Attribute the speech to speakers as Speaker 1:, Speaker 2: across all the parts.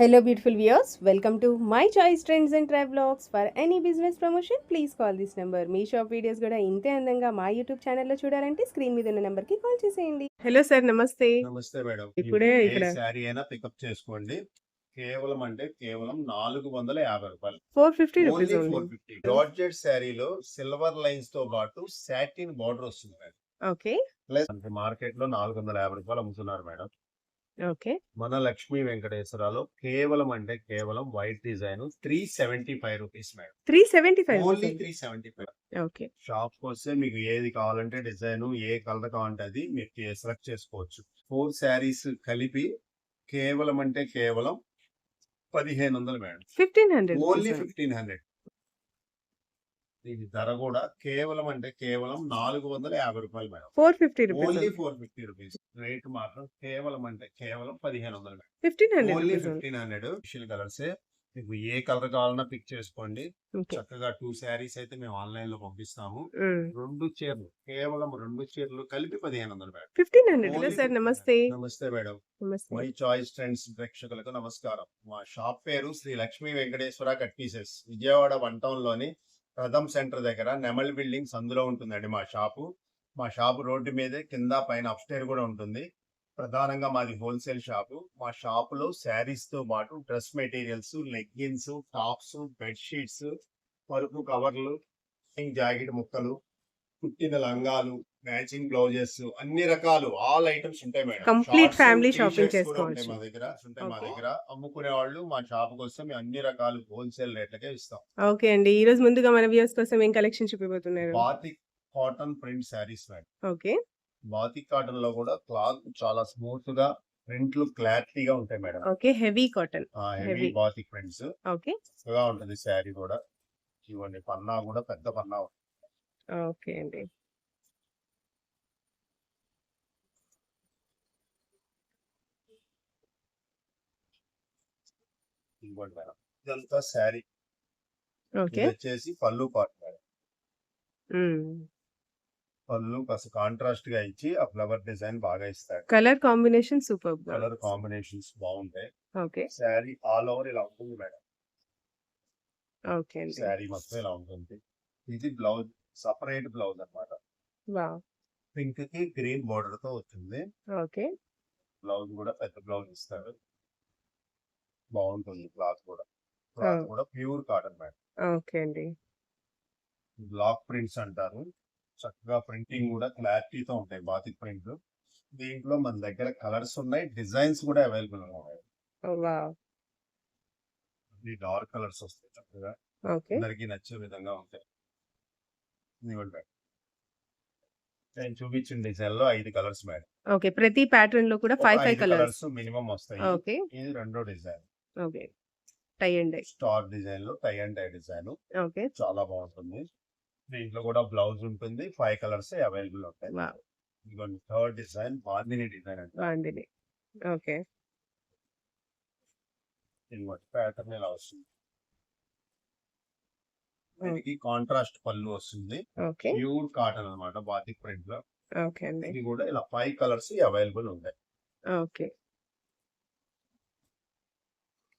Speaker 1: Hello, beautiful viewers. Welcome to my choice trends and travelogs. For any business promotion, please call this number. మీ shop videos కూడా ఇంతే అందంగా మా YouTube ఛానల్లో చూడాలంటే స్క్రీన్ మీద ఉన్న నెంబర్కి కాల్ చేసేయండి. హలో సార్ నమస్తే
Speaker 2: నమస్తే మేడం.
Speaker 1: ఇప్పుడే ఇక్కడ-
Speaker 2: శారీ అయినా పికప్ చేసుకోండి. కేవలం అంటే కేవలం నాలుగు వందల యాభై రూపాయలు.
Speaker 1: Four fifty rupees
Speaker 2: four fifty georgette శారీలో సిల్వర్ లైన్స్తో పాటు సాటిన్ బార్డర్ వస్తుంది మేడం.
Speaker 1: ఓకే
Speaker 2: ప్లస్ మార్కెట్లో నాలుగు వందల యాభై రూపాయలు అమ్ముతున్నారు మేడం. మన లక్ష్మీ వెంకటేశ్వరలో కేవలం అంటే కేవలం white design three seventy five rupees madam.
Speaker 1: Three seventy five
Speaker 2: only three seventy five.
Speaker 1: Okay.
Speaker 2: Shop వస్తే మీకు ఏది కావాలంటే డిజైన్ ఏ కలర్ కావాలంటే అది మీరు సెలెక్ట్ చేసుకోవచ్చు. ఫోర్ శారీస్ కలిపి కేవలం అంటే కేవలం పదిహేను వందలు madam.
Speaker 1: Fifteen hundred
Speaker 2: only fifteen hundred. దీని ధర కూడా కేవలం అంటే కేవలం నాలుగు వందల యాభై రూపాయలు madam.
Speaker 1: Four fifty
Speaker 2: only four fifty rupees. Rate మాత్రం కేవలం అంటే కేవలం పదిహేను వందలు madam.
Speaker 1: Fifteen hundred
Speaker 2: only fifteen hundred. Facial colours. మీకు ఏ కలర్ కావాలన్నా పిక్ చేసుకోండి. చక్కగా టూ శారీస్ అయితే మేము ఆన్లైన్లో పంపిస్తాము. రెండు చీరలు కేవలం రెండు చీరలు కలిపి పదిహేను వందలు మేడం.
Speaker 1: Fifteen hundred sir
Speaker 2: 1500.
Speaker 1: నమస్తే.
Speaker 2: నమస్తే మేడం. మై చాయిస్ ట్రెండ్స్ ప్రేక్షకులకు నమస్కారం. మా షాప్ పేరు Sri Lakshmi Venkateswara cut pieces. Vijayawada one టౌన్లోని Pratham centre దగ్గర నెమల్ బిల్డింగ్స్ అందులో ఉంటుందండి మా షాపు. మా షాపు రోడ్డు మీదే కింద పైన అప్స్టేర్ కూడా ఉంటుంది. ప్రధానంగా మాది హోల్సేల్ షాపు. మా షాపులో శారీస్తో పాటు dress materials leggings tops bedsheets పరుపు కవర్లు జాకెట్ ముక్కలు కుట్టిన లంగాలు మ్యాచింగ్ బ్లౌజెస్ అన్ని రకాలు ఆల్ ఐటమ్స్ ఉంటాయి మేడం. t-shirts
Speaker 1: shopping
Speaker 2: కూడా
Speaker 1: చేసుకోవచ్చు.
Speaker 2: మా దగ్గర ఉంటాయి మా. దగ్గర. అమ్ముకునే వాళ్ళు మా షాప్ కోసం మేము అన్ని రకాలు హోల్సేల్ రేట్లకే ఇస్తాం.
Speaker 1: ఓకే అండి. ఈ రోజు ముందుగా మన వ్యూస్ కోసం ఏం collection చూపిపోతున్నారు
Speaker 2: batik cotton print saris madam.
Speaker 1: Okay.
Speaker 2: Batik కాటన్లో కూడా క్లాత్ చాలా స్మూత్గా ప్రింట్లు క్లారిటీగా ఉంటాయి madam.
Speaker 1: Okay heavy cotton
Speaker 2: heavy. Batik prints
Speaker 1: okay.
Speaker 2: చక్కగా ఉంటుంది శారీ కూడా. ఇవన్నీ పన్నా కూడా పెద్ద పన్నా ఉంటుంది.
Speaker 1: ఓకే అండి.
Speaker 2: ఇవ్వండి మేడం. ఇదంతా శారీ.
Speaker 1: ఓకే.
Speaker 2: వచ్చేసి పళ్ళు మేడం.
Speaker 1: మ్మ్.
Speaker 2: పళ్ళు కాస్త కాంట్రాస్ట్గా ఇచ్చి ఆ ఫ్లవర్ డిజైన్ బాగా ఇస్తాడు
Speaker 1: colour combination super
Speaker 2: colour combinations బాగుంటాయి.
Speaker 1: ఓకే.
Speaker 2: శారీ ఆల్ ఓవర్ ఇలా ఉంటుంది మేడం.
Speaker 1: ఓకే
Speaker 2: శారీ మొత్తం ఇలా ఉంటుంది. ఇది బ్లౌజ్ సపరేట్ బ్లౌజ్ అన్నమాట
Speaker 1: వా
Speaker 2: పింక్కి గ్రీన్ బోర్డర్తో వచ్చింది.
Speaker 1: ఓకే.
Speaker 2: బ్లౌజ్ కూడా పెద్ద బ్లౌజ్ ఇస్తారు. బాగుంటుంది క్లాత్ కూడా. క్లాత్. కూడా ప్యూర్ కాటన్ మేడం
Speaker 1: ఓకే అండి.
Speaker 2: బ్లాక్ ప్రింట్స్ అంటారు. చక్కగా ప్రింటింగ్ కూడా క్లారిటీతో ఉంటాయి బాతిక్ ప్రింట్ దీంట్లో మన దగ్గర కలర్స్ ఉన్నాయి డిజైన్స్ కూడా అవైలబుల్ ఉన్నాయి. డార్క్ కలర్స్ వస్తాయి చక్కగా. అందరికి నచ్చే విధంగా ఉంటాయి. మేడం నేను చూపించిన డిజైన్లో ఐదు కలర్స్ మేడం
Speaker 1: ఓకే ప్రతి ప్యాటర్న్లో కూడా ఫైవ్ ఫైవ్ కలర్స్.
Speaker 2: మినిమం వస్తాయి.
Speaker 1: ఓకే.
Speaker 2: ఇది రెండో design.
Speaker 1: Okay. Tie and dye
Speaker 2: star డిజైన్లో tie and tie design.
Speaker 1: Okay.
Speaker 2: చాలా బాగుంటుంది. దీంట్లో కూడా బ్లౌజ్ ఉంటుంది. ఫైవ్ కలర్స్ అవైలబుల్ ఉంటాయి. ఇదిగోండి థర్డ్ డిజైన్ బాందిని డిజైన్ అంటే
Speaker 1: బాగుంది ఓకే.
Speaker 2: ఇదిగోండి ప్యాటర్న్ ఇలా వస్తుంది? దీనికి కాంట్రాస్ట్ పళ్ళు వస్తుంది. ప్యూర్ కాటన్ అన్నమాట బాతిక్
Speaker 1: ప్రింట్లో
Speaker 2: ఇది కూడా ఇలా ఫైవ్ కలర్స్ అవైలబుల్ ఉంటాయి.
Speaker 1: ఓకే.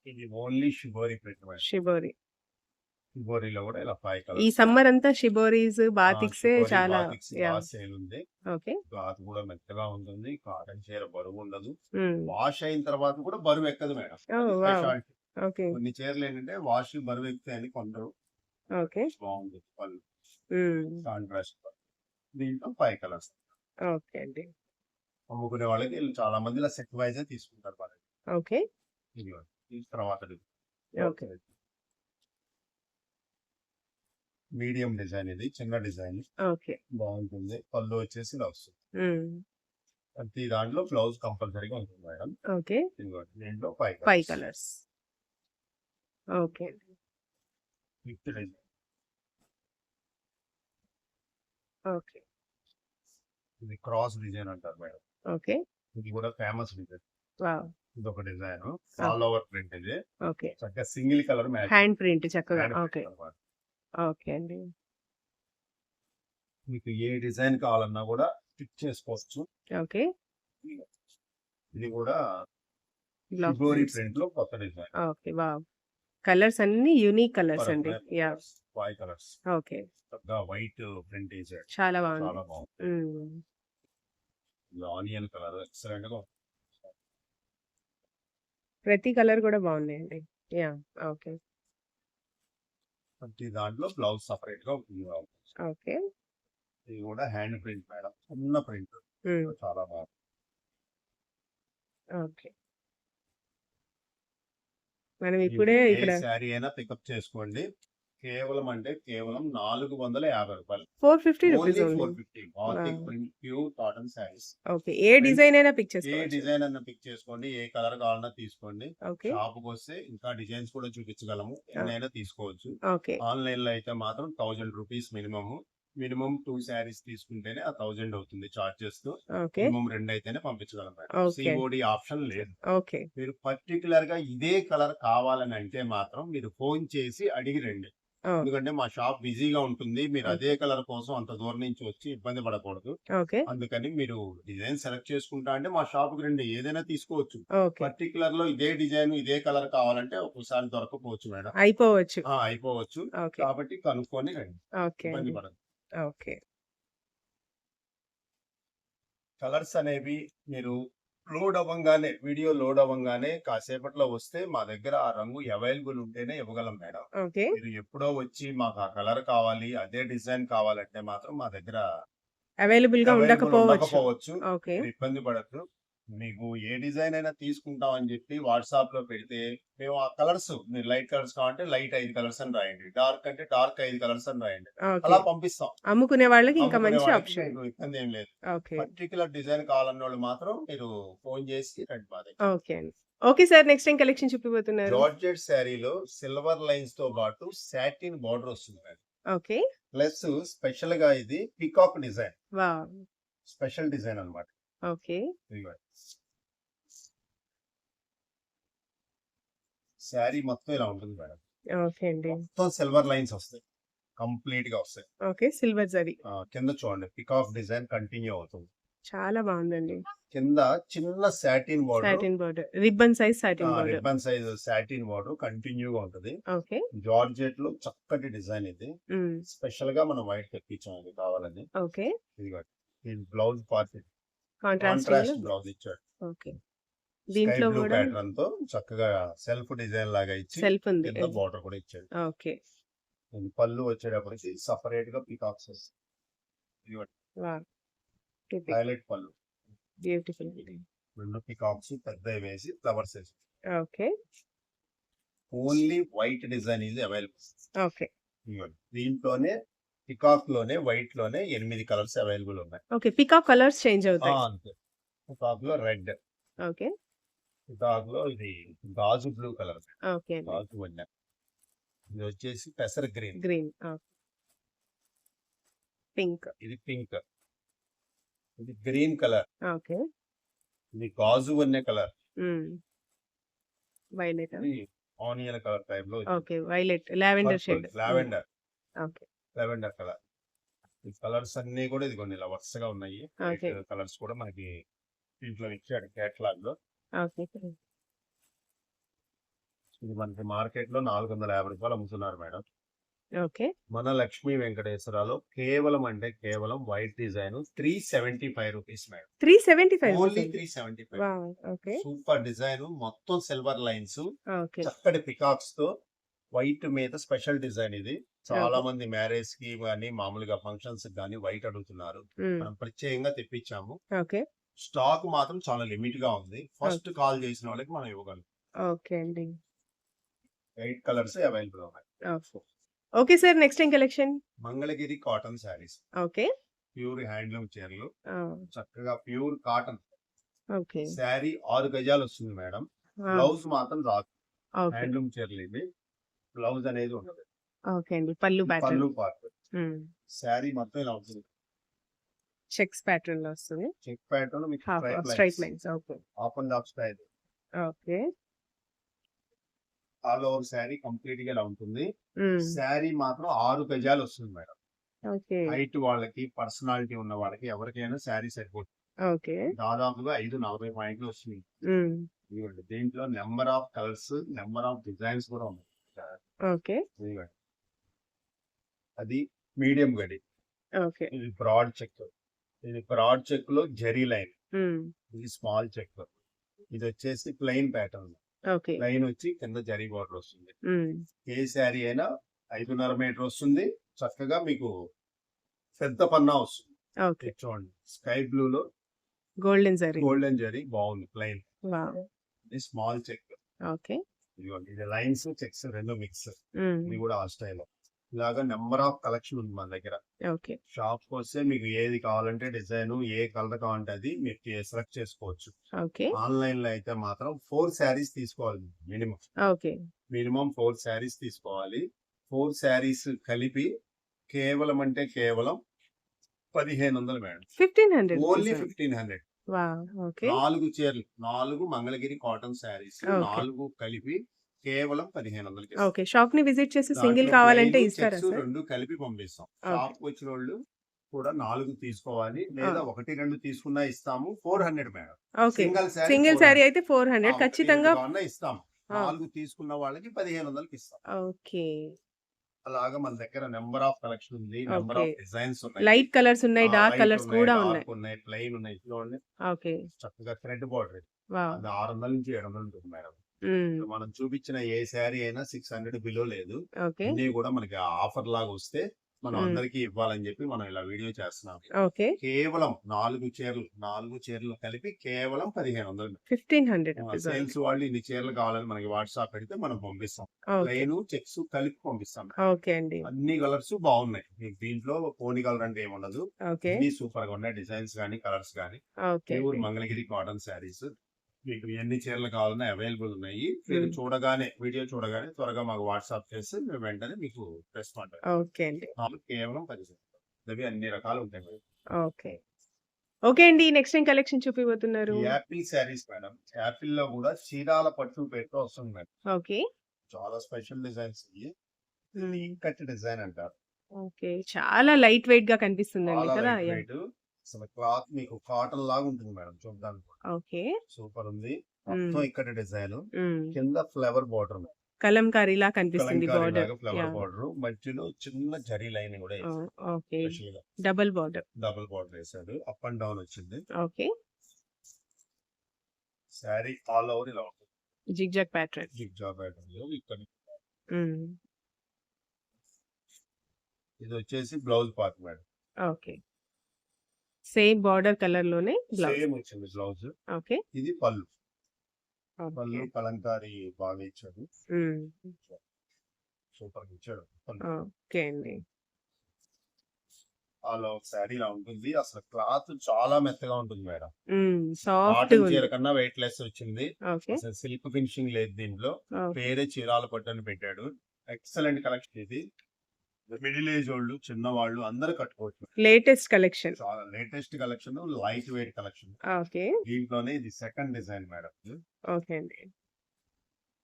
Speaker 2: ఇది ఓన్లీ షిబోరి ప్రింట్
Speaker 1: షిబోరి.
Speaker 2: షిబోరిలో కూడా ఇలా ఫైవ్
Speaker 1: ఈ
Speaker 2: కలర్స్
Speaker 1: సమ్మర్ అంతా షిబోరీస్ బాతిక్స్ చాలా
Speaker 2: సేల్ ఉంది.
Speaker 1: ఓకే.
Speaker 2: క్లాత్ కూడా మెత్తగా ఉంటుంది. కాటన్ చీర బరువు ఉండదు. వాష్ అయిన తర్వాత కూడా బరువు ఎక్కదు మేడం. కొన్ని చీరలు ఏంటంటే వాష్ బరువు ఎక్కుతాయని కొందరు
Speaker 1: ఓకే.
Speaker 2: బాగుంది. పళ్ళు. కాంట్రాస్ట్ దీంట్లో ఫైవ్ కలర్స్
Speaker 1: ఓకే అండి.
Speaker 2: అమ్ముకునే వాళ్ళకి వీళ్ళు చాలా మంది ఇలా సెట్ వైజ్ తీసుకుంటారు వాళ్ళకి
Speaker 1: ఓకే.
Speaker 2: తర్వాత
Speaker 1: ఓకే.
Speaker 2: మీడియం డిజైన్ ఇది చిన్న డిజైన్.
Speaker 1: ఓకే.
Speaker 2: బాగుంటుంది. పళ్ళు వచ్చేసి ఇలా వస్తుంది. ప్రతి దాంట్లో బ్లౌజ్ కంపల్సరీగా ఉంటుంది మేడం.
Speaker 1: ఓకే.
Speaker 2: దీంట్లో ఫైవ్
Speaker 1: ఫైవ్ కలర్స్ ఓకే అండి.
Speaker 2: Fifth design
Speaker 1: okay.
Speaker 2: ఇది క్రాస్ డిజైన్ అంటారు మేడం.
Speaker 1: ఓకే.
Speaker 2: ఇది కూడా ఫేమస్ డిజైన్.
Speaker 1: వావ్.
Speaker 2: ఇది ఒక డిజైన్ ఆల్ ఓవర్ ప్రింట్ ఇది.
Speaker 1: ఓకే.
Speaker 2: చక్కగా single colour match
Speaker 1: hand print చక్కగా. ఓకే. ఓకే అండి.
Speaker 2: మీకు ఏ డిజైన్ కావాలన్నా కూడా స్టిచ్ చేసుకోవచ్చు.
Speaker 1: ఓకే.
Speaker 2: ఇది కూడా గోరీ ప్రింట్లో కొత్త డిజైన్.
Speaker 1: ఓకే. వావ్. కలర్స్ అన్ని యూనిక్ కలర్స్ అండి. Yeah.
Speaker 2: Five colours.
Speaker 1: Okay.
Speaker 2: White print వేసాడు.
Speaker 1: చాలా బాగుంది.
Speaker 2: చాలా బాగుంది. Onion colour. ఎక్సలెంట్గా.
Speaker 1: ప్రతి కలర్ కూడా బాగున్నాయండి యా ఓకే.
Speaker 2: ప్రతి దాంట్లో బ్లౌజ్ సపరేట్గా ఉంటుంది.
Speaker 1: ఓకే.
Speaker 2: ఇది కూడా హ్యాండ్ ప్రింట్ మేడం. చిన్న ప్రింట్. చాలా బాగుంది.
Speaker 1: ఓకే. మనం ఇప్పుడే ఇక్కడ
Speaker 2: శారీ అయినా పికప్ చేసుకోండి. కేవలం అంటే కేవలం నాలుగు వందల యాభై రూపాయలు.
Speaker 1: Four fifty rupees
Speaker 2: four fifty
Speaker 1: Wow.
Speaker 2: Print pure cotton saris
Speaker 1: okay ఏ డిజైన్ అయినా పిక్
Speaker 2: ఏ డిజైన్ అన్న పిక్ చేసుకోండి. ఏ కలర్ కావాలన్నా తీసుకోండి. షాప్కి వస్తే ఇంకా డిజైన్స్ కూడా చూపించగలము. ఎన్నైనా తీసుకోవచ్చు. ఆన్లైన్లో అయితే మాత్రం thousand rupees minimum minimum two saris తీసుకుంటేనే ఆ థౌజండ్ అవుతుంది
Speaker 1: చార్జెస్తో.
Speaker 2: మినిమం రెండు అయితేనే పంపించగలం. సిఓడి ఆప్షన్ లేదు. మీరు పర్టికులర్గా ఇదే కలర్ కావాలని అంటే మాత్రం మీరు ఫోన్ చేసి అడిగి రండి. ఎందుకంటే మా షాప్ బిజీగా ఉంటుంది. మీరు అదే కలర్ కోసం అంత దూరం నుంచి వచ్చి ఇబ్బంది పడకూడదు. అందుకని మీరు డిజైన్ సెలెక్ట్ చేసుకుంటా అంటే మా షాప్కి రండి. ఏదైనా తీసుకోవచ్చు. పర్టికులర్లో ఇదే డిజైన్ ఇదే కలర్ కావాలంటే ఒక్కోసారి దొరకపోవచ్చు మేడం.
Speaker 1: అయిపోవచ్చు.
Speaker 2: అయిపోవచ్చు. కాబట్టి కనుక్కొని రండి. ఇబ్బంది పడదు
Speaker 1: ఓకే.
Speaker 2: కలర్స్ అనేవి మీరు లోడ్ అవ్వంగానే వీడియో లోడ్ అవ్వంగానే కాసేపట్లో వస్తే మా దగ్గర ఆ రంగు అవైలబుల్ ఉంటేనే ఇవ్వగలం మేడం. మీరు ఎప్పుడో వచ్చి మాకు ఆ కలర్ కావాలి అదే డిజైన్ కావాలంటే మాత్రం మా దగ్గర అవైలబుల్గా
Speaker 1: ఉండకపోవచ్చు.
Speaker 2: ఇబ్బంది పడద్దు. మీకు ఏ డిజైన్ అయినా తీసుకుంటాం అని చెప్పి వాట్సాప్లో పెడితే మేము ఆ కలర్స్ మీరు లైట్ కలర్స్ కావాలంటే లైట్ ఐదు కలర్స్ అని రాయండి. డార్క్ అంటే డార్క్ ఐదు కలర్స్ అని రాయండి. అలా పంపిస్తాం.
Speaker 1: అమ్ముకునే వాళ్ళకి ఇంకా మంచి ఆప్షన్.
Speaker 2: ఇబ్బంది ఏం లేదు. పర్టికులర్ డిజైన్ కావాలన్న వాళ్ళు మాత్రం మీరు ఫోన్ చేసి రండి మా దగ్గర.
Speaker 1: ఓకే అండి. ఓకే సార్ నెక్స్ట్ ఏం కలెక్షన్ చూపిపోతున్నారు
Speaker 2: జార్జెట్ శారీలో సిల్వర్ లైన్స్తో పాటు సాటిన్ బార్డర్ వస్తుంది మేడం
Speaker 1: ఓకే.
Speaker 2: ప్లస్ స్పెషల్గా ఇది పికాక్ డిజైన్. స్పెషల్ డిజైన్ అన్నమాట.
Speaker 1: ఓకే
Speaker 2: శారీ మొత్తం ఇలా ఉంటుంది మేడం.
Speaker 1: ఓకే అండి.
Speaker 2: మొత్తం సిల్వర్ లైన్స్ వస్తాయి. కంప్లీట్గా వస్తాయి.
Speaker 1: ఓకే సిల్వర్ జరీ
Speaker 2: కింద చూడండి పికాక్ డిజైన్ కంటిన్యూ అవుతుంది.
Speaker 1: చాలా బాగుందండి.
Speaker 2: కింద చిన్న satin border.
Speaker 1: Satin border ribbon size satin border.
Speaker 2: Ribbon size satin border continue గా ఉంటుంది.
Speaker 1: ఓకే.
Speaker 2: జార్జెట్లో చక్కటి డిజైన్ ఇది. స్పెషల్గా మనం వైట్ తెప్పించాం ఇది కావాలని.
Speaker 1: ఓకే.
Speaker 2: ఇది బ్లౌజ్ పార్ట్
Speaker 1: కాంట్రాస్ట్
Speaker 2: బ్లౌజ్ ఇచ్చాడు.
Speaker 1: ఓకే. దీంట్లో కూడా
Speaker 2: ప్యాటర్న్తో చక్కగా సెల్ఫ్ డిజైన్ లాగా ఇచ్చి
Speaker 1: సెల్ఫ్ ఉంది.
Speaker 2: కింద బార్డర్ కూడా ఇచ్చాడు.
Speaker 1: ఓకే.
Speaker 2: పళ్ళు వచ్చేటప్పటికి సపరేట్గా పికాక్స్ హైలైట్ పళ్ళు.
Speaker 1: బ్యూటిఫుల్
Speaker 2: రెండు పికాక్స్ పెద్దవి వేసి ఫ్లవర్స్ వేసి.
Speaker 1: ఓకే.
Speaker 2: ఓన్లీ వైట్ డిజైన్ ఇది అవైలబుల్
Speaker 1: ఓకే.
Speaker 2: దీంట్లోనే పికాక్లోనే వైట్లోనే ఎనిమిది కలర్స్ అవైలబుల్ ఉన్నాయి.
Speaker 1: ఓకే. పికాక్ కలర్స్ చేంజ్ అవుతాయి.
Speaker 2: అంతే. పికాక్లో రెడ్.
Speaker 1: ఓకే.
Speaker 2: పికాక్లో ఇది గాజు బ్లూ కలర్.
Speaker 1: ఓకే
Speaker 2: గాజు వన్న ఇది వచ్చేసి పెసర గ్రీన్.
Speaker 1: గ్రీన్. పింక్.
Speaker 2: ఇది పింక్. ఇది గ్రీన్ కలర్.
Speaker 1: ఓకే.
Speaker 2: ఇది గాజు వన్నె కలర్.
Speaker 1: వైలెట్?
Speaker 2: ఆనియన్ కలర్ టైప్లో
Speaker 1: okay. Violet. Lavender shade.
Speaker 2: Lavender.
Speaker 1: Okay.
Speaker 2: Lavender colour ఈ కలర్స్ అన్ని కూడా ఇదిగోండి ఇలా వరుసగా ఉన్నాయి. కలర్స్ కూడా మనకి దీంట్లో ఇచ్చాడు
Speaker 1: కేటలాగ్లో
Speaker 2: ఇది మనకి మార్కెట్లో నాలుగు వందల యాభై రూపాయలు అమ్ముతున్నారు మేడం.
Speaker 1: ఓకే.
Speaker 2: మన లక్ష్మీ వెంకటేశ్వరలో కేవలం అంటే కేవలం white design three seventy five rupees madam.
Speaker 1: Three seventy five
Speaker 2: only three seventy five. Super design మొత్తం సిల్వర్ లైన్స్. చక్కటి పికాక్స్తో వైట్ మీద స్పెషల్ డిజైన్ ఇది. చాలా మంది మ్యారేజ్కి కానీ మామూలుగా ఫంక్షన్స్ కానీ వైట్ అడుగుతున్నారు. మనం ప్రత్యేకంగా తెప్పించాము.
Speaker 1: ఓకే.
Speaker 2: స్టాక్ మాత్రం చాలా లిమిట్గా ఉంది. ఫస్ట్ కాల్ చేసిన వాళ్ళకి మనం ఇవ్వగలం.
Speaker 1: ఓకే అండి.
Speaker 2: ఎయిట్ కలర్స్ అవైలబుల్ ఉన్నాయి.
Speaker 1: ఓకే. సార్ నెక్స్ట్ ఏం collection?
Speaker 2: Mangalagiri cotton saris.
Speaker 1: Okay.
Speaker 2: Pure handloom చీరలు. చక్కగా ప్యూర్ కాటన్.
Speaker 1: ఓకే.
Speaker 2: శారీ ఆరు గజాలు వస్తుంది మేడం. బ్లౌజ్ మాత్రం రాదు. హ్యాండ్లూమ్ చీరలు ఇవి. బ్లౌజ్ అనేది ఉండదు.
Speaker 1: ఓకే అండి. పళ్ళు ప్యాటర్న్.
Speaker 2: పళ్ళు పార్ట్ శారీ మొత్తం ఇలా ఉంటుంది.
Speaker 1: చెక్స్ ప్యాటర్న్లో వస్తుంది.
Speaker 2: చెక్ ప్యాటర్న్ మీకు
Speaker 1: straight lines. Okay.
Speaker 2: Off and off style
Speaker 1: okay.
Speaker 2: All over sari కంప్లీట్గా ఇలా ఉంటుంది. శారీ మాత్రం ఆరు గజాలు వస్తుంది మేడం.
Speaker 1: ఓకే.
Speaker 2: హైట్ వాళ్ళకి పర్సనాలిటీ ఉన్న వాళ్ళకి ఎవరికైనా శారీ సరిపోతుంది
Speaker 1: ఓకే.
Speaker 2: దాదాపుగా ఐదు నలభై పాయింట్లు వస్తుంది. దీంట్లో number of colours number of designs కూడా ఉన్నాయి. అది మీడియం గడి
Speaker 1: ఓకే.
Speaker 2: ఇది బ్రాడ్ చెక్. ఇది బ్రాడ్ చెక్లో జెరీ లైన్. ఇది స్మాల్ చెక్. ఇది వచ్చేసి ప్లెయిన్ ప్యాటర్న్.
Speaker 1: ఓకే.
Speaker 2: ప్లెయిన్ వచ్చి కింద జరీ బార్డర్ వస్తుంది. ఏ శారీ అయినా ఐదున్నర మీటర్ వస్తుంది. చక్కగా మీకు పెద్ద పన్నా వస్తుంది. చూడండి. స్కై బ్లూ లో
Speaker 1: గోల్డెన్ జరీ.
Speaker 2: గోల్డెన్ జరీ బాగుంది ప్లెయిన్. ఇది స్మాల్ చెక్.
Speaker 1: ఓకే.
Speaker 2: ఇది లైన్స్ చెక్స్ రెండు మిక్స్. ఇది కూడా ఆ స్టైల్. ఇలాగా నెంబర్ ఆఫ్ కలెక్షన్ ఉంది మన దగ్గర.
Speaker 1: ఓకే.
Speaker 2: షాప్కి వస్తే మీకు ఏది కావాలంటే డిజైన్ ఏ కలర్ కావాలంటే అది మీరు సెలెక్ట్ చేసుకోవచ్చు. ఆన్లైన్లో అయితే మాత్రం ఫోర్ శారీస్ తీసుకోవాలి మినిమం. మినిమం ఫోర్ శారీస్ తీసుకోవాలి. ఫోర్ శారీస్ కలిపి కేవలం అంటే కేవలం పదిహేను వందలు madam.
Speaker 1: Fifteen hundred
Speaker 2: only fifteen hundred. నాలుగు చీరలు నాలుగు మంగళగిరి కాటన్ శారీస్. నాలుగు కలిపి కేవలం పదిహేను వందలకి
Speaker 1: ఓకే. షాప్ని విజిట్ చేసి సింగిల్ కావాలంటే ఇస్తారా సార్?
Speaker 2: రెండు కలిపి పంపిస్తాం. షాప్ వచ్చిన వాళ్ళు కూడా నాలుగు తీసుకోవాలి. లేదా ఒకటి రెండు తీసుకున్నా ఇస్తాము. Four hundred madam.
Speaker 1: Okay.
Speaker 2: Single sari
Speaker 1: అయితే ఫోర్ హండ్రెడ్. ఖచ్చితంగా
Speaker 2: ఇస్తాం
Speaker 1: ఆ.
Speaker 2: నాలుగు తీసుకున్న వాళ్ళకి పదిహేను వందలకి ఇస్తాం.
Speaker 1: ఓకే.
Speaker 2: అలాగా మన దగ్గర నెంబర్ ఆఫ్ కలెక్షన్ ఉంది. Number of. డిజైన్స్ ఉన్నాయి.
Speaker 1: లైట్ కలర్స్ ఉన్నాయి డార్క్ కలర్స్ కూడా ఉన్నాయి
Speaker 2: ఉన్నాయి. ప్లెయిన్ ఉన్నాయి.
Speaker 1: ఓకే.
Speaker 2: చక్కగా థ్రెడ్ బార్డర్ ఆరు వందల నుంచి ఏడు వందలు ఉంటుంది మేడం. మనం చూపించిన ఏ శారీ అయినా సిక్స్ హండ్రెడ్ బిలో లేదు. అన్ని కూడా మనకి ఆఫర్ లాగా వస్తే మనం. అందరికి ఇవ్వాలని చెప్పి మనం ఇలా వీడియో చేస్తున్నాం. కేవలం నాలుగు చీరలు నాలుగు చీరలు కలిపి కేవలం పదిహేను వందలు
Speaker 1: ఫిఫ్టీన్ హండ్రెడ్
Speaker 2: సేల్స్ వాళ్ళు ఇన్ని చీరలు కావాలని మనకి వాట్సాప్ పెడితే మనం పంపిస్తాం. ప్లెయిన్ చెక్స్ కలిపి పంపిస్తాం అన్ని కలర్స్ బాగున్నాయి. మీకు దీంట్లో పోనీ కలర్ అంటే ఏముండదు అన్ని సూపర్గా ఉన్నాయి. డిజైన్స్ కానీ colours pure Mangalagiri cotton saris. మీకు ఎన్ని చీరలు కావాలన్నా అవైలబుల్ ఉన్నాయి. మీరు. చూడగానే వీడియో చూడగానే త్వరగా మాకు వాట్సాప్ చేస్తే మేము వెంటనే మీకు రెస్పాండ్
Speaker 1: ఓకే అండి.
Speaker 2: కేవలం అవి అన్ని రకాలు ఉంటాయి మేడం.
Speaker 1: ఓకే. ఓకే అండి నెక్స్ట్ ఏం కలెక్షన్ చూపిపోతున్నారు
Speaker 2: యాపిల్ శారీస్ మేడం. యాపిల్లో కూడా చీరాల పట్టు పెట్టు వస్తుంది మేడం.
Speaker 1: ఓకే.
Speaker 2: చాలా స్పెషల్ డిజైన్స్ ఇవి. కట్ డిజైన్ అంటారు.
Speaker 1: ఓకే. చాలా లైట్ వెయిట్గా కనిపిస్తుందండి
Speaker 2: చాలా
Speaker 1: కదా?
Speaker 2: అసలు క్లాత్ మీకు కాటన్ లాగా ఉంటుంది మేడం చూడడానికి
Speaker 1: ఓకే.
Speaker 2: సూపర్ ఉంది. మొత్తం ఇక్కడ డిజైన్. కింద ఫ్లవర్ బార్డర్
Speaker 1: కలంకారీలా కనిపిస్తుంది బార్డర్.
Speaker 2: Flower border. మధ్యలో చిన్న జరీ లైన్ కూడా
Speaker 1: okay. Double border.
Speaker 2: Double border వేసాడు అప్ అండ్ డౌన్ వచ్చింది.
Speaker 1: ఓకే.
Speaker 2: శారీ ఆల్ ఓవర్ ఇలా ఉంటుంది.
Speaker 1: Zigzag pattern.
Speaker 2: Zig job pattern ఇక్కడ. ఇది వచ్చేసి blouse part madam.
Speaker 1: Okay. Same border కలర్లోనే
Speaker 2: సేమ్ వచ్చింది బ్లౌజ్.
Speaker 1: ఓకే.
Speaker 2: ఇది పళ్ళు. పళ్ళు కలంకారీ బాగా ఇచ్చాడు. సూపర్ ఇచ్చాడు.
Speaker 1: ఓకే అండి.
Speaker 2: ఓవర్ శారీ ఇలా ఉంటుంది. అసలు క్లాత్ చాలా మెత్తగా ఉంటుంది మేడం.
Speaker 1: సాఫ్ట్
Speaker 2: చీర కన్నా వెయిట్ లెస్ వచ్చింది. సిల్క్ ఫినిషింగ్ లేదు దీంట్లో. పేరే చీరాల పట్టు అని పెట్టాడు. ఎక్సలెంట్ కలెక్షన్ ఇది. మిడిల్ ఏజ్ వాళ్ళు చిన్న వాళ్ళు అందరు కట్టుకోవచ్చు.
Speaker 1: Latest collection
Speaker 2: latest collection light weight collection
Speaker 1: okay
Speaker 2: దీంట్లోనే ఇది సెకండ్ డిజైన్ మేడం
Speaker 1: ఓకే అండి.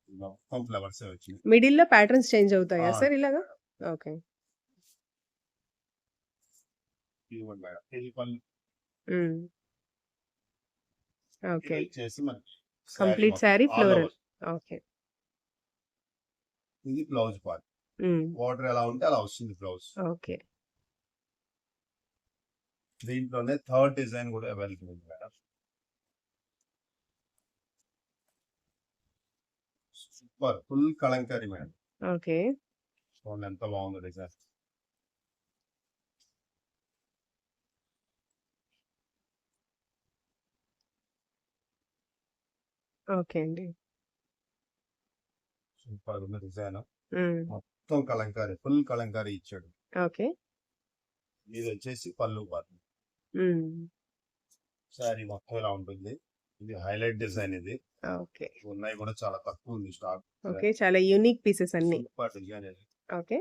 Speaker 2: మొత్తం ఫ్లవర్స్ వచ్చింది
Speaker 1: మిడిల్లో ప్యాటర్న్స్ చేంజ్ అవుతాయా. సార్ ఇలాగా? Okay okay complete sari floral okay
Speaker 2: ఇది బ్లౌజ్ పార్ట్ బార్డర్ ఎలా ఉంటే అలా వస్తుంది బ్లౌజ్.
Speaker 1: ఓకే.
Speaker 2: దీంట్లోనే థర్డ్ డిజైన్ కూడా అవైలబుల్ ఉంది madam. Super. Full kalamkari madam.
Speaker 1: Okay.
Speaker 2: చూడండి ఎంత బాగుందో డిజైన్.
Speaker 1: ఓకే అండి.
Speaker 2: సూపర్ ఉంది డిజైన్. మొత్తం కలంకారీ ఫుల్ కలంకారీ ఇచ్చాడు.
Speaker 1: ఓకే.
Speaker 2: ఇది వచ్చేసి పళ్ళు
Speaker 1: ఉమ్,
Speaker 2: శారీ మొత్తం ఇలా ఉంటుంది. ఇది హైలైట్ డిజైన్ ఇది.
Speaker 1: ఓకే.
Speaker 2: ఉన్నాయి కూడా చాలా తక్కువ ఉంది స్టాక్.
Speaker 1: ఓకే చాలా యూనిక్ పీసెస్ అన్ని.
Speaker 2: డిజైన్ ఇది.
Speaker 1: ఓకే.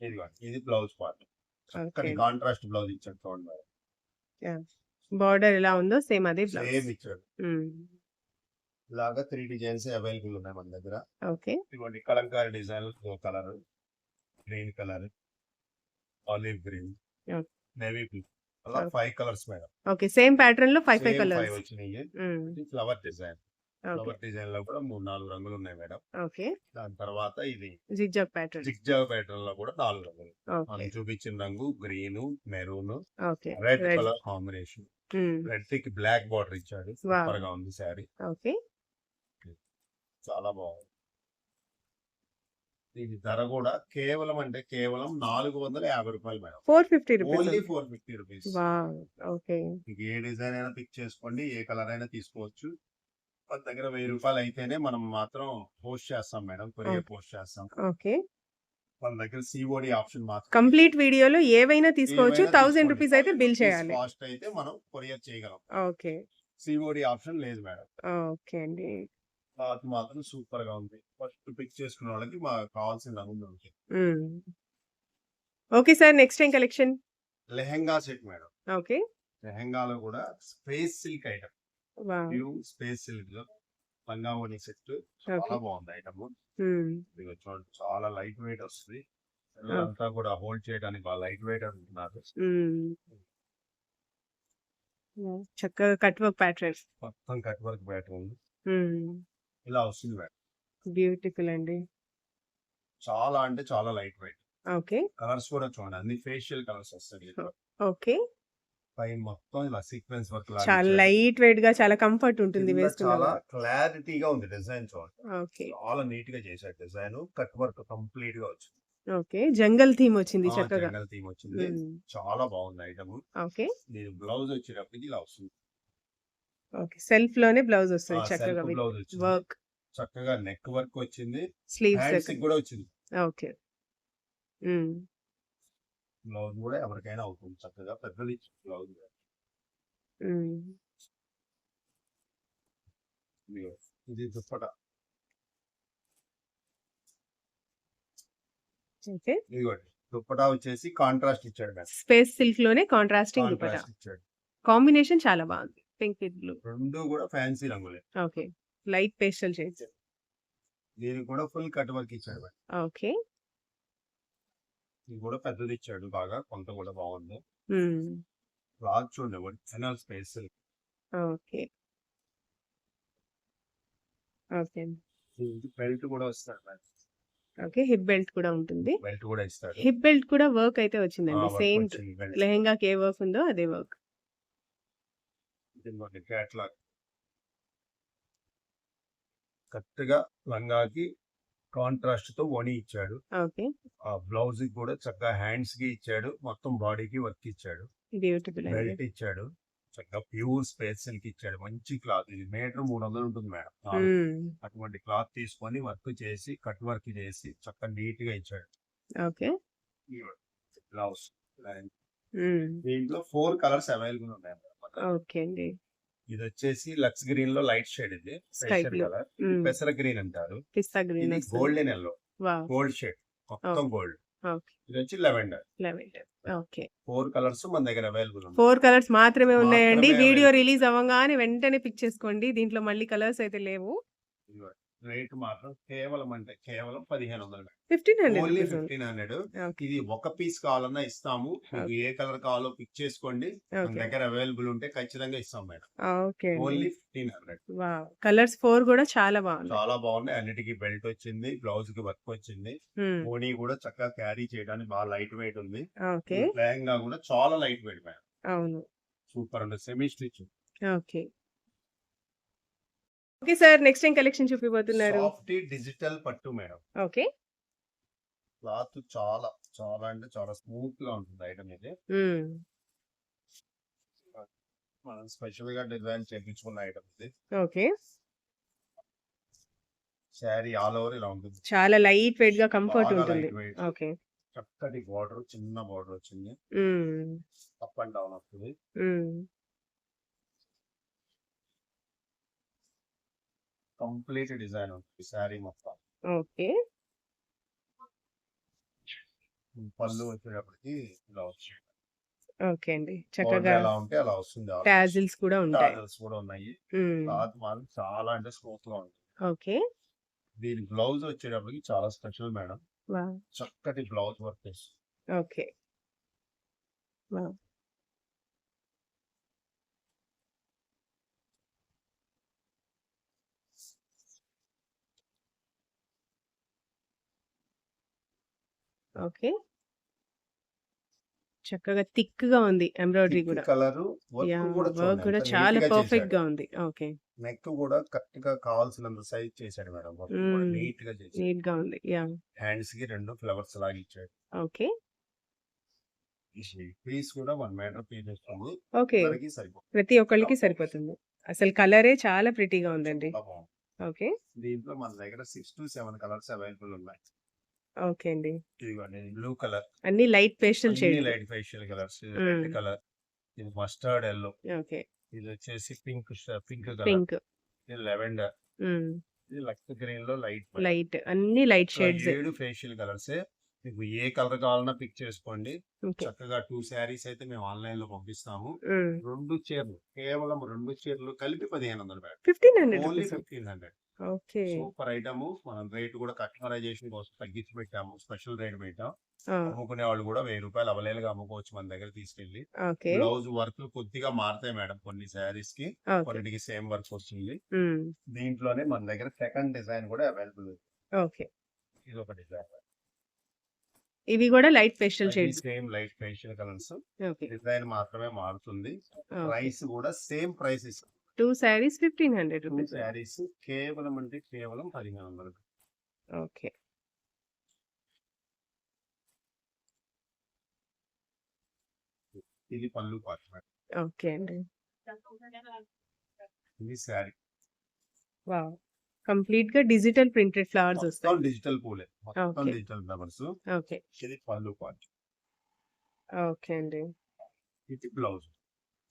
Speaker 2: ఇదిగోండి ఇది బ్లౌజ్ పార్ట్. కాంట్రాస్ట్ బ్లౌజ్ ఇచ్చాడు చూడండి.
Speaker 1: బార్డర్ ఎలా ఉందో సేమ్ అదే
Speaker 2: సేమ్
Speaker 1: బ్లౌజ్
Speaker 2: ఇచ్చాడు ఇలాగా త్రీ డిజైన్స్ అవైలబుల్ ఉన్నాయి మన దగ్గర.
Speaker 1: ఓకే.
Speaker 2: ఇదిగోండి kalamkari design colour green colour olive green. Navy blue అలా. Five colours madam.
Speaker 1: Okay same ప్యాటర్న్లో ఫైవ్ ఫైవ్ కలర్స్.
Speaker 2: వచ్చినాయి. Flower design. ఫ్లవర్ డిజైన్లో కూడా మూడు నాలుగు రంగులు ఉన్నాయి మేడం.
Speaker 1: ఓకే.
Speaker 2: దాని తర్వాత ఇది
Speaker 1: జిగ్జాగ్ ప్యాటర్న్.
Speaker 2: జిగ్జాగ్ ప్యాటర్న్లో కూడా నాలుగు రంగులు. మనం చూపించిన రంగు green maroon red colour combination. రెడ్కి black border ఇచ్చాడు. సూపర్గా ఉంది శారీ.
Speaker 1: ఓకే.
Speaker 2: చాలా బాగుంది. దీని ధర కూడా కేవలం అంటే కేవలం నాలుగు వందల యాభై రూపాయలు madam.
Speaker 1: Four fifty
Speaker 2: only four fifty rupees.
Speaker 1: Okay.
Speaker 2: మీకు ఏ డిజైన్ అయినా పిక్ చేసుకోండి ఏ కలర్ అయినా తీసుకోవచ్చు. మన దగ్గర వెయ్యి రూపాయలు అయితేనే మనం మాత్రం పోస్ట్ చేస్తాం మేడం కొరియర్ పోస్ట్ చేస్తాం.
Speaker 1: ఓకే.
Speaker 2: మన దగ్గర సిఓడి ఆప్షన్ మాత్రం
Speaker 1: కంప్లీట్ వీడియోలో ఏవైనా తీసుకోవచ్చు థౌసండ్ రూపీస్ అయితే బిల్ చేయాలి.
Speaker 2: కాస్ట్ అయితే మనం కొరియర్ చేయగలం.
Speaker 1: ఓకే.
Speaker 2: సిఓడి ఆప్షన్ లేదు మేడం.
Speaker 1: ఓకే అండి.
Speaker 2: క్లాత్ మాత్రం సూపర్గా ఉంది. ఫస్ట్ పిక్ చేసుకున్న వాళ్ళకి మాకు కావాల్సిన రంగు ఉంటుంది
Speaker 1: ఓకే సార్ నెక్స్ట్ ఏం collection?
Speaker 2: Lehenga set madam.
Speaker 1: Okay.
Speaker 2: లెహెంగాలో కూడా స్పేస్ సిల్క్ ఐటమ్. స్పేస్ సిల్క్లో లంగావోని సెట్. చాలా బాగుంది ఐటమ్. ఇది చూడండి చాలా లైట్ వెయిట్ వస్తుంది. అంతా కూడా హోల్డ్ చేయడానికి బాగా లైట్ వెయిట్ అంటున్నారు.
Speaker 1: చక్కగా కట్ వర్క్ ప్యాటర్న్.
Speaker 2: మొత్తం కట్ వర్క్ ప్యాటర్న్. ఇలా వస్తుంది మేడం.
Speaker 1: బ్యూటిఫుల్ అండి.
Speaker 2: చాలా అంటే చాలా లైట్ వెయిట్
Speaker 1: ఓకే.
Speaker 2: కలర్స్ కూడా చూడండి అన్ని ఫేషియల్ కలర్స్ వస్తాయి
Speaker 1: ఓకే.
Speaker 2: పైన మొత్తం ఇలా సీక్వెన్స్ వర్క్
Speaker 1: చాలా లైట్ వెయిట్గా చాలా కంఫర్ట్ ఉంటుంది
Speaker 2: చాలా క్లారిటీగా ఉంది డిజైన్ చూడండి.
Speaker 1: ఓకే.
Speaker 2: చాలా నీట్గా చేశారు డిజైన్ కట్ వర్క్ కంప్లీట్గా వచ్చింది.
Speaker 1: ఓకే. జంగల్ థీమ్ వచ్చింది చక్కగా.
Speaker 2: జంగల్ థీమ్ వచ్చింది. చాలా బాగుంది ఐటమ్.
Speaker 1: ఓకే.
Speaker 2: దీని బ్లౌజ్ వచ్చేటప్పటికి ఇలా వస్తుంది.
Speaker 1: ఓకే. సెల్ఫ్లోనే బ్లౌజ్ వస్తుంది చక్కగా వర్క్.
Speaker 2: చక్కగా నెక్ వర్క్ వచ్చింది.
Speaker 1: స్లీవ్స్
Speaker 2: కూడా వచ్చింది.
Speaker 1: ఓకే.
Speaker 2: బ్లౌజ్ కూడా ఎవరికైనా అవుతుంది చక్కగా. పెద్దది బ్లౌజ్ ఇది దుప్పట. దుప్పటా వచ్చేసి కాంట్రాస్ట్ ఇచ్చాడు
Speaker 1: స్పేస్ సిల్క్లోనే కాంట్రాస్టింగ్
Speaker 2: ఇచ్చాడు.
Speaker 1: కాంబినేషన్ చాలా బాగుంది. పింక్
Speaker 2: రెండు కూడా ఫ్యాన్సీ రంగులే.
Speaker 1: ఓకే. Light pastel shades.
Speaker 2: దీనికి కూడా ఫుల్ కట్ వర్క్ ఇచ్చాడు
Speaker 1: ఓకే.
Speaker 2: ఇది కూడా పెద్దది ఇచ్చాడు బాగా కొంత కూడా బాగుంది. క్లాత్ చూడండి original space
Speaker 1: okay. Okay.
Speaker 2: Belt కూడా వస్తాడు
Speaker 1: ఓకే హిప్ బెల్ట్ కూడా ఉంటుంది.
Speaker 2: బెల్ట్ కూడా ఇస్తాడు.
Speaker 1: హిప్ బెల్ట్ కూడా వర్క్ అయితే వచ్చిందండి. సేమ్. లెహెంగాకి ఏ వర్క్ ఉందో అదే వర్క్.
Speaker 2: ఇదిగోండి క్యాట్లాగ్. కరెక్ట్గా లంగాకి కాంట్రాస్ట్తో వణి ఇచ్చాడు. ఆ బ్లౌజ్కి కూడా చక్కగా హ్యాండ్స్కి ఇచ్చాడు. మొత్తం బాడీకి వర్క్ ఇచ్చాడు. బెల్ట్ ఇచ్చాడు. చక్కగా ప్యూర్ స్పేస్ సిల్క్ ఇచ్చాడు. మంచి క్లాత్. ఇది మీటర్ మూడు వందలు ఉంటుంది మేడం. అటువంటి క్లాత్ తీసుకొని వర్క్ చేసి కట్ వర్క్ చేసి చక్కగా నీట్గా ఇచ్చాడు బ్లౌజ్. దీంట్లో ఫోర్ కలర్స్ అవైలబుల్ ఉన్నాయి.
Speaker 1: ఓకే అండి.
Speaker 2: ఇది వచ్చేసి లక్స్ గ్రీన్లో లైట్ షేడ్ ఇది. కలర్. పెసర గ్రీన్ అంటారు.
Speaker 1: పిస్తా green
Speaker 2: golden yellow gold shade మొత్తం గోల్డ్. ఇది వచ్చి lavender.
Speaker 1: Lavender. Okay.
Speaker 2: Four colours మన దగ్గర అవైలబుల్
Speaker 1: ఫోర్ కలర్స్ మాత్రమే ఉన్నాయండి. వీడియో. రిలీజ్ అవ్వగానే వెంటనే పిక్ చేసుకోండి. దీంట్లో మళ్ళీ కలర్స్ అయితే లేవు.
Speaker 2: రేట్ మాత్రం కేవలం అంటే కేవలం పదిహేను వందలు
Speaker 1: ఫిఫ్టీన్
Speaker 2: ఓన్లీ ఫిఫ్టీన్ హండ్రెడ్. ఇది ఒక పీస్ కావాలన్నా ఇస్తాము. మీకు ఏ కలర్ కావాలో పిక్ చేసుకోండి. మన దగ్గర అవైలబుల్ ఉంటే ఖచ్చితంగా ఇస్తాం madam.
Speaker 1: Okay
Speaker 2: only fifteen hundred.
Speaker 1: Colours four కూడా చాలా బాగుంది
Speaker 2: చాలా బాగున్నాయి. అన్నిటికీ బెల్ట్ వచ్చింది బ్లౌజ్కి వర్క్ వచ్చింది. ఓనీ కూడా చక్కగా క్యారీ చేయడానికి బాగా లైట్ వెయిట్ ఉంది.
Speaker 1: ఓకే.
Speaker 2: లెహంగా కూడా చాలా లైట్ వెయిట్ మేడం.
Speaker 1: అవును.
Speaker 2: సూపర్ అండి. Semi stitch.
Speaker 1: Okay. Okay sir next ఏం కలెక్షన్ చూపిపోతున్నారు
Speaker 2: సాఫ్ట్ డిజిటల్ పట్టు మేడం.
Speaker 1: ఓకే.
Speaker 2: క్లాత్ చాలా చాలా అంటే చాలా స్మూత్గా ఉంటుంది ఐటమ్ ఇది. మనం స్పెషల్గా డిజైన్ చేయించుకున్న ఐటమ్ ఇది.
Speaker 1: ఓకే.
Speaker 2: శారీ ఆల్ ఓవర్ ఇలా ఉంటుంది.
Speaker 1: చాలా లైట్ వెయిట్గా కంఫర్ట్ ఉంటుంది. ఓకే.
Speaker 2: చక్కటి బార్డర్ చిన్న బార్డర్ వచ్చింది. అప్ అండ్ డౌన్ వస్తుంది. కంప్లీట్ డిజైన్ ఉంటుంది శారీ మొత్తం.
Speaker 1: ఓకే.
Speaker 2: పళ్ళు వచ్చేటప్పటికి ఇలా వస్తుంది.
Speaker 1: ఓకే అండి. చక్కగా
Speaker 2: ఎలా ఉంటే అలా వస్తుంది
Speaker 1: టాజిల్స్ కూడా ఉంటాయి.
Speaker 2: టాజల్స్ కూడా ఉన్నాయి. క్లాత్ మాత్రం చాలా అంటే స్మూత్గా ఉంటుంది.
Speaker 1: ఓకే.
Speaker 2: దీని బ్లౌజ్ వచ్చేటప్పటికి చాలా స్పెషల్ మేడం. చక్కటి బ్లౌజ్ వర్క్
Speaker 1: ఓకే. ఓకే. చక్కగా థిక్‌గా ఉంది ఎంబ్రాయిడరీ
Speaker 2: థిక్
Speaker 1: గూడా.
Speaker 2: Colour work! కూడా
Speaker 1: చాలా
Speaker 2: నీట్‌గా చేశాడు.
Speaker 1: పర్ఫెక్ట్‌గా ఉంది. ఓకే.
Speaker 2: నెక్ కూడా కరెక్ట్‌గా కావాల్సినంత సైజ్ చేశాడు మేడం. కూడా
Speaker 1: హ్మ్.
Speaker 2: నీట్‌గా చేశాడు.
Speaker 1: నీట్‌గా ఉంది. యాహ్!
Speaker 2: హ్యాండ్స్‌కి 2 ఫ్లవర్స్ లాగా ఇచ్చాడు.
Speaker 1: ఓకే.
Speaker 2: పీస్ కూడా 1 మీటర్ పీస్ వస్తుంది.
Speaker 1: ఓకే. ప్రతి ఒక్కళ్ళకి సరిపోతుంది. అసలు కలరే చాలా ప్రిటీగా ఉందండి. ఓకే.
Speaker 2: దీంట్లో మన దగ్గర 6-7 కలర్స్ అవైలబుల్ ఉన్నాయి.
Speaker 1: ఓకే అండి.
Speaker 2: ఇదిగోండి బ్లూ కలర్.
Speaker 1: అన్ని లైట్ పేస్టల్
Speaker 2: అన్ని
Speaker 1: shades.
Speaker 2: Light facial colours. Red. Colour. ఇది మస్టర్డ్ యెల్లో.
Speaker 1: ఓకే.
Speaker 2: ఇది వచ్చేసి పింక్ పింక్ కలర్.
Speaker 1: పింక్.
Speaker 2: ఇది లెవెండర్. ఇది లక్స్ గ్రీన్లో లైట్.
Speaker 1: లైట్ అన్ని లైట్ షేడ్స్.
Speaker 2: 7 ఫేషియల్ కలర్సే. మీకు ఏ కలర్ కావాలన్నా పిక్ చేసుకోండి. చక్కగా 2 శారీస్ అయితే మేము ఆన్‌లైన్‌లో పంపిస్తాము.
Speaker 1: హ్మ్.
Speaker 2: 2 చీరలు కేవలం 2 చీరలు కలిపి 1500 మేడం.
Speaker 1: 1500
Speaker 2: ఓన్లీ
Speaker 1: రూపీసా?
Speaker 2: 1500.
Speaker 1: ఓకే.
Speaker 2: Super item. మనం రేట్ కూడా కస్టమైజేషన్ కోసం తగ్గించి పెట్టాము. స్పెషల్ రేట్ పెట్టాం. అమ్ముకునే వాళ్ళు కూడా 1000 రూపాయలు అవలేలుగా అమ్ముకోవచ్చు మన దగ్గర తీసుకెళ్ళి.
Speaker 1: ఓకే.
Speaker 2: బ్లౌజ్ వర్క్ కొద్దిగా మారుతాయి మేడం కొన్ని
Speaker 1: శారీస్కి.
Speaker 2: కొన్నిటికి సేమ్ వర్క్ వస్తుంది. దీంట్లోనే మన దగ్గర సెకండ్ డిజైన్ కూడా అవైలబుల్.
Speaker 1: ఓకే.
Speaker 2: ఇది ఒక డిజైన్.
Speaker 1: ఇవి కూడా లైట్
Speaker 2: అన్ని
Speaker 1: shades.
Speaker 2: Same light facial colours. Design మాత్రమే మారుతుంది. ప్రైస్ కూడా సేమ్ ప్రైస్ ఇస్తాం.
Speaker 1: 2 సారీస్ 1500
Speaker 2: టూ
Speaker 1: రూపీస్.
Speaker 2: శారీస్ కేవలం అంటే కేవలం 1500.
Speaker 1: ఓకే.
Speaker 2: ఇది పళ్ళు మేడం.
Speaker 1: ఓకే అండి.
Speaker 2: ఇది శారీ.
Speaker 1: వావ్! కంప్లీట్‌గా డిజిటల్ ప్రింటెడ్ ఫ్లవర్స్ వస్తాయి.
Speaker 2: డిజిటల్ పూలే. మొత్తం. Digital flowers.
Speaker 1: ఓకే.
Speaker 2: ఇది పళ్ళు పార్ట్.
Speaker 1: ఓకే అండి.
Speaker 2: ఇది బ్లౌజ్.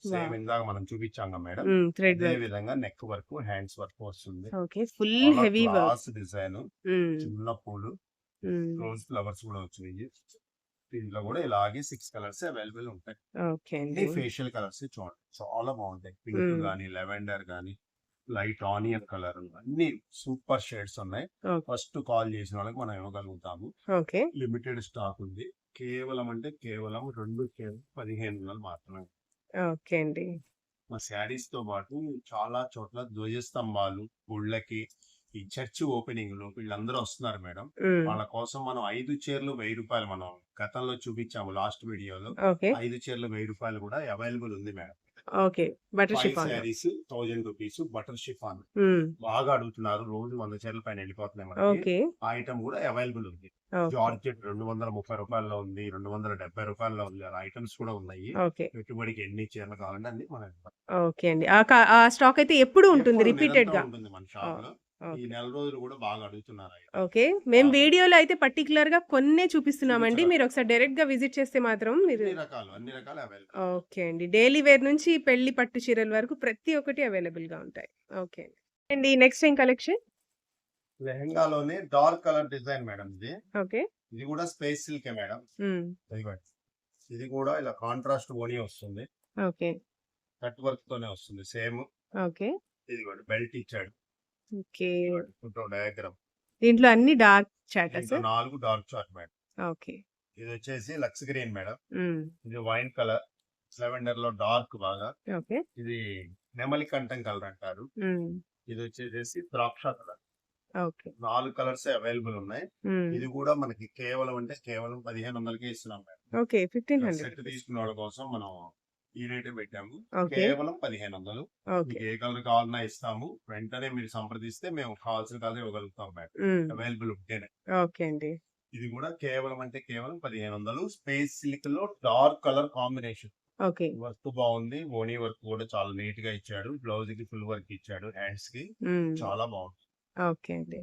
Speaker 2: సేమ్! ఇందాక మనం చూపించాం కదా మేడం.
Speaker 1: థ్రెడ్
Speaker 2: అదే. విధంగా నెక్ వర్క్, హ్యాండ్స్ వర్క్ వస్తుంది.
Speaker 1: Okay. Full heavy work.
Speaker 2: Design. చిన్న పూలు. రోజ్ ఫ్లవర్స్ కూడా వచ్చినాయి. దీంట్లో కూడా ఇలాగే 6 కలర్స్ అవైలబుల్ ఉంటాయి.
Speaker 1: ఓకే అండి.
Speaker 2: ఫేషియల్ కలర్స్ చూడండి. చాలా బాగుంటాయి. పింక్. గాని, లెవెండర్ గాని, లైట్ ఆనియన్ కలర్ అన్ని సూపర్ షేడ్స్ ఉన్నాయి. ఫస్ట్ కాల్ చేసిన వాళ్ళకి మనం ఇవ్వగలుగుతాము. లిమిటెడ్ స్టాక్ ఉంది. కేవలం అంటే కేవలం 2 చీరలు 1500 మాత్రమే.
Speaker 1: ఓకే అండి.
Speaker 2: మా శారీస్తో పాటు చాలా చోట్ల ధ్వజస్తంభాలు, గుళ్ళకి, ఈ చర్చ్ ఓపెనింగ్‌లు వీళ్ళందరూ వస్తున్నారు మేడం. వాళ్ళ కోసం మనం 5 చీరలు 1000 రూపాయలు మనం గతంలో చూపించాము లాస్ట్ వీడియోలో. 5 చీరలు 1000 రూపాయలు కూడా అవైలబుల్ ఉంది madam.
Speaker 1: Okay. Butter
Speaker 2: 5
Speaker 1: chiffon.
Speaker 2: Sarees 1000 rupees butter chiffon. బాగా అడుగుతున్నారు. రోజు 100 చీరల పైన వెళ్ళిపోతున్నాయి మనకి.
Speaker 1: ఓకే.
Speaker 2: ఆ ఐటెమ్ కూడా అవైలబుల్ ఉంది. జార్జెట్ 230 రూపాయల్లో ఉంది. 270 రూపాయల్లో ఉంది. ఐటెమ్స్ కూడా ఉన్నాయి.
Speaker 1: ఓకే.
Speaker 2: పెట్టుబడికి ఎన్ని చీరలు కావాలంటే అన్ని మనం.
Speaker 1: ఓకే అండి. ఆ స్టాక్ అయితే ఎప్పుడు ఉంటుంది రిపీటెడ్‌గా.
Speaker 2: నిరంతరం ఉంటుంది మన
Speaker 1: ఓ
Speaker 2: షాప్‌లో. ఈ. నెల రోజులు కూడా బాగా అడుగుతున్నారు.
Speaker 1: ఓకే. మేము! వీడియోలో అయితే పర్టిక్యులర్‌గా కొన్నే చూపిస్తున్నామండి. మీరు ఒకసారి డైరెక్ట్‌గా విజిట్ చేస్తే మాత్రం మీరు
Speaker 2: అన్ని రకాలు, అన్ని రకాలు అవైలబుల్.
Speaker 1: ఓకే అండి. డైలీ వేర్ నుంచి పెళ్ళి పట్టు చీరల వరకు ప్రతి ఒక్కటి అవైలబుల్‌గా ఉంటాయి. ఓకే అండి. అండి నెక్స్ట్ ఏం కలెక్షన్?
Speaker 2: లెహెంగాలోనే డార్క్ కలర్ డిజైన్ మేడం ఇది.
Speaker 1: ఓకే.
Speaker 2: ఇది కూడా స్పేస్ సిల్కే మేడం. ఇది కూడా ఇలా కాంట్రాస్ట్ ఓనీ వస్తుంది.
Speaker 1: ఓకే.
Speaker 2: కట్ వర్క్ తోనే వస్తుంది సేమ్.
Speaker 1: ఓకే.
Speaker 2: ఇదిగోండి బెల్ట్ ఇచ్చాడు.
Speaker 1: ఓకే.
Speaker 2: డయాగ్రామ్.
Speaker 1: దీంట్లో అన్ని dark చాటా sir?
Speaker 2: 4 dark chart madam.
Speaker 1: Okay.
Speaker 2: ఇది వచ్చేసి లక్స్ గ్రీన్ మేడం. ఇది వైన్ కలర్. లెవెండర్లో డార్క్ బాగా.
Speaker 1: ఓకే.
Speaker 2: ఇది నెమలి కంఠం కలర్ అంటారు. ఇది వచ్చేసేసి ద్రాక్ష కలర్.
Speaker 1: ఓకే.
Speaker 2: 4 కలర్స్ అవైలబుల్ ఉన్నాయి. ఇది కూడా మనకి కేవలం అంటే కేవలం 1500కే ఇస్తున్నాం మేడం.
Speaker 1: ఓకే.
Speaker 2: ఇలా
Speaker 1: 1500
Speaker 2: సెట్. తీసుకున్న వాళ్ళ కోసం మనం ఈ రేటే పెట్టాము. కేవలం 1500.
Speaker 1: ఓకే.
Speaker 2: మీకు ఏ కలర్ కావాలన్నా ఇస్తాము. వెంటనే మీరు సంప్రదిస్తే మేము కావాల్సిన కలర్ ఇవ్వగలుగుతాం మేడం. అవైలబుల్ ఉంటేనే.
Speaker 1: ఓకే అండి.
Speaker 2: ఇది కూడా కేవలం అంటే కేవలం 1500 స్పేస్ సిల్క్లో dark colour combination.
Speaker 1: Okay.
Speaker 2: Work బాగుంది. ఓనీ వర్క్ కూడా చాలా నీట్గా ఇచ్చాడు. బ్లౌజ్కి ఫుల్ వర్క్ ఇచ్చాడు
Speaker 1: హ్యాండ్స్కి.
Speaker 2: చాలా బాగుంది.
Speaker 1: ఓకే అండి.